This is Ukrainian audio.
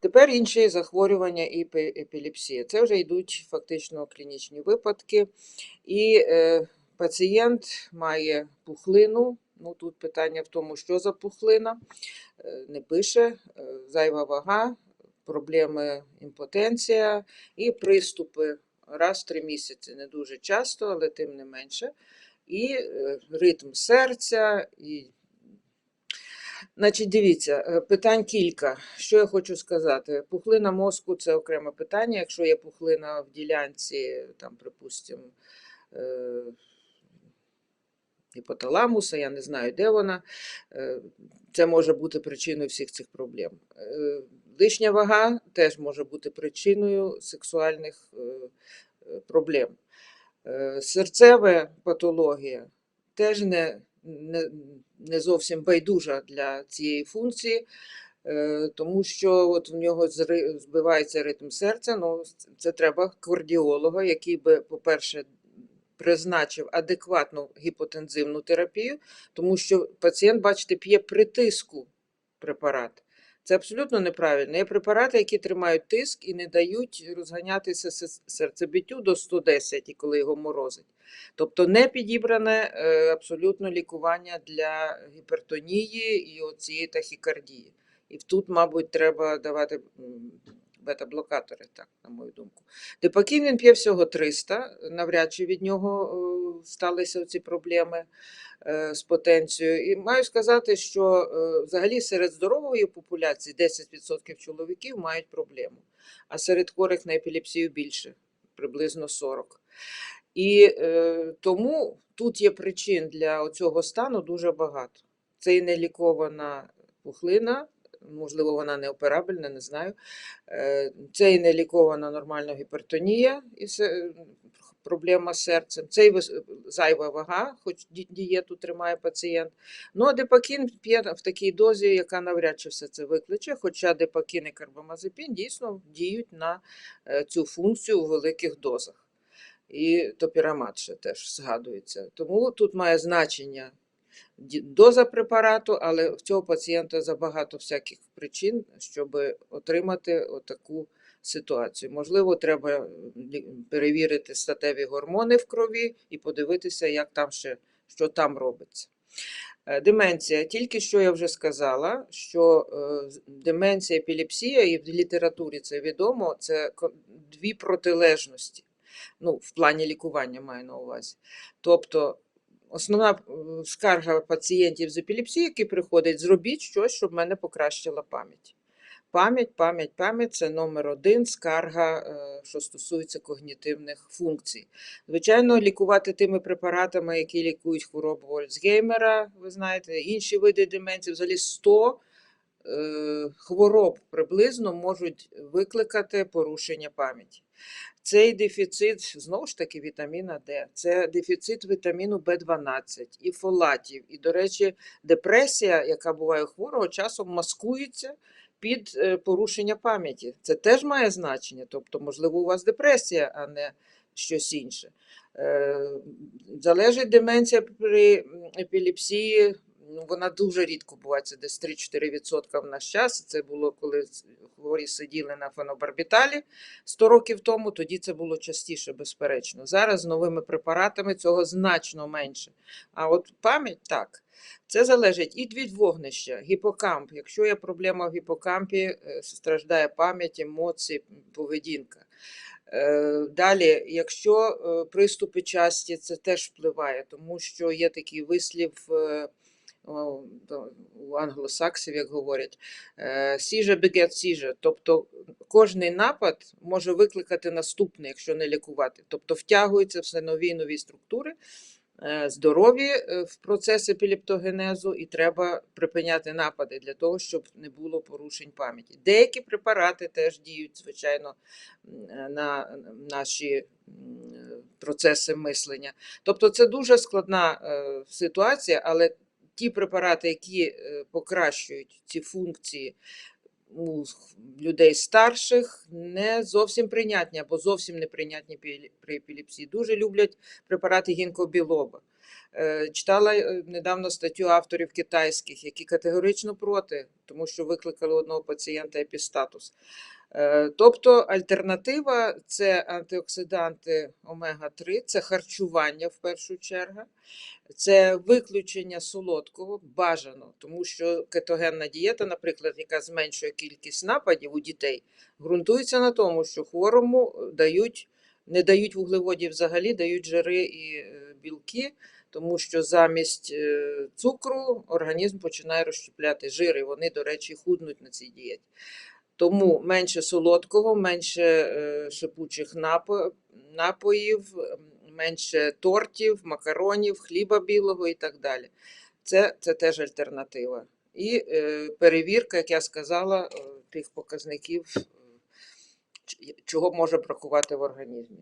Тепер інші захворювання і епілепсія. Це вже йдуть фактично клінічні випадки. І е, пацієнт має пухлину. Ну, тут питання в тому, що за пухлина. Е, Не пише, е, зайва вага, проблеми імпотенція і приступи раз в три місяці. Не дуже часто, але тим не менше. І е, ритм серця, і Значить, дивіться, е, питань кілька. Що я хочу сказати? Пухлина мозку це окреме питання. Якщо є пухлина в ділянці, там, припустимо, е, гіпоталамуса, я не знаю, де вона, е, це може бути причиною всіх цих проблем. Лишня вага теж може бути причиною сексуальних проблем. Серцева патологія теж не, не, зовсім байдужа для цієї функції, е, тому що от в нього збивається ритм серця. Ну, це треба кардіолога, який би, по-перше, призначив адекватну гіпотензивну терапію, тому що пацієнт, бачите, п'є при тиску препарат. Це абсолютно неправильно. Є препарати, які тримають тиск і не дають розганятися се- серцебиттю до 110, і коли його морозить. Тобто не підібране е, абсолютно лікування для гіпертонії і оцієї тахікардії. І тут, мабуть, треба давати бета-блокатори, так, на мою думку. Депакін він п'є всього 300, навряд чи від нього е, сталися ці проблеми е, з потенцією. І маю сказати, що е, взагалі серед здорової популяції 10% чоловіків мають проблему, а серед хворих на епілепсію більше, приблизно 40. І е, тому тут є причин для цього стану дуже багато. Це і нелікована пухлина, можливо, вона неоперабельна, не знаю. Е, Це і нелікована нормальна гіпертонія, і се- проблема з серцем. Це і зайва вага, хоч дієту тримає пацієнт. Ну, а депакін п'є в такій дозі, яка навряд чи все це викличе, хоча депакін і карбамазепін дійсно діють на е, цю функцію у великих дозах. І топірамат ще теж згадується. Тому тут має значення доза препарату, але в цього пацієнта забагато всяких причин, щоб отримати отаку ситуацію. Можливо, треба перевірити статеві гормони в крові і подивитися, як там ще, що там робиться. Е, Деменція. Тільки що я вже сказала, що е, деменція, епілепсія, і в літературі це відомо, це дві протилежності. Ну, в плані лікування маю на увазі. Тобто, основна е, скарга пацієнтів з епілепсією, які приходять, зробіть щось, щоб мене покращила пам'ять. Пам'ять, пам'ять, пам'ять це номер один скарга, е, що стосується когнітивних функцій. Звичайно, лікувати тими препаратами, які лікують хворобу Альцгеймера, ви знаєте, інші види деменції, взагалі 100 е, хвороб приблизно можуть викликати порушення пам'яті. Цей дефіцит, знову ж таки, вітаміна Д, це дефіцит вітаміну В12 і фолатів. І, до речі, депресія, яка буває у хворого, часом маскується під е, порушення пам'яті. Це теж має значення. Тобто, можливо, у вас депресія, а не щось інше. Е, Залежить деменція при епілепсії. Ну, вона дуже рідко буває, це десь 3-4% в наш час. Це було коли хворі сиділи на фенобарбіталі 100 років тому, тоді це було частіше, безперечно. Зараз з новими препаратами цього значно менше. А от пам'ять так. Це залежить і від вогнища, гіпокамп. Якщо є проблема в гіпокампі, е, страждає пам'ять, емоції, поведінка. Е, Далі, якщо е, приступи часті, це теж впливає, тому що є такий вислів у англосаксів, як говорять, сіже бегет сіже. Тобто кожний напад може викликати наступний, якщо не лікувати. Тобто втягуються все нові і нові структури, е, здорові е, в процес епілептогенезу, і треба припиняти напади для того, щоб не було порушень пам'яті. Деякі препарати теж діють, звичайно, е, на наші процеси мислення. Тобто це дуже складна е, ситуація, але ті препарати, які е, покращують ці функції у людей старших, не зовсім прийнятні або зовсім неприйнятні при епілепсії. Дуже люблять препарати гінкобілоба. Е, Читала е, недавно статтю авторів китайських, які категорично проти, тому що викликали одного пацієнта епістатус. Е, Тобто альтернатива це антиоксиданти омега-3, це харчування в першу чергу, це виключення солодкого бажано, тому що кетогенна дієта, наприклад, яка зменшує кількість нападів у дітей, ґрунтується на тому, що хворому дають, не дають вуглеводів взагалі, дають жири і е, білки, тому що замість е, цукру організм починає розщепляти жири. Вони, до речі, худнуть на цій дієті. Тому менше солодкого, менше е, шипучих напоїв, менше тортів, макаронів, хліба білого і так далі. Це, це теж альтернатива. І е, перевірка, як я сказала, е, тих показників, чого може бракувати в організмі.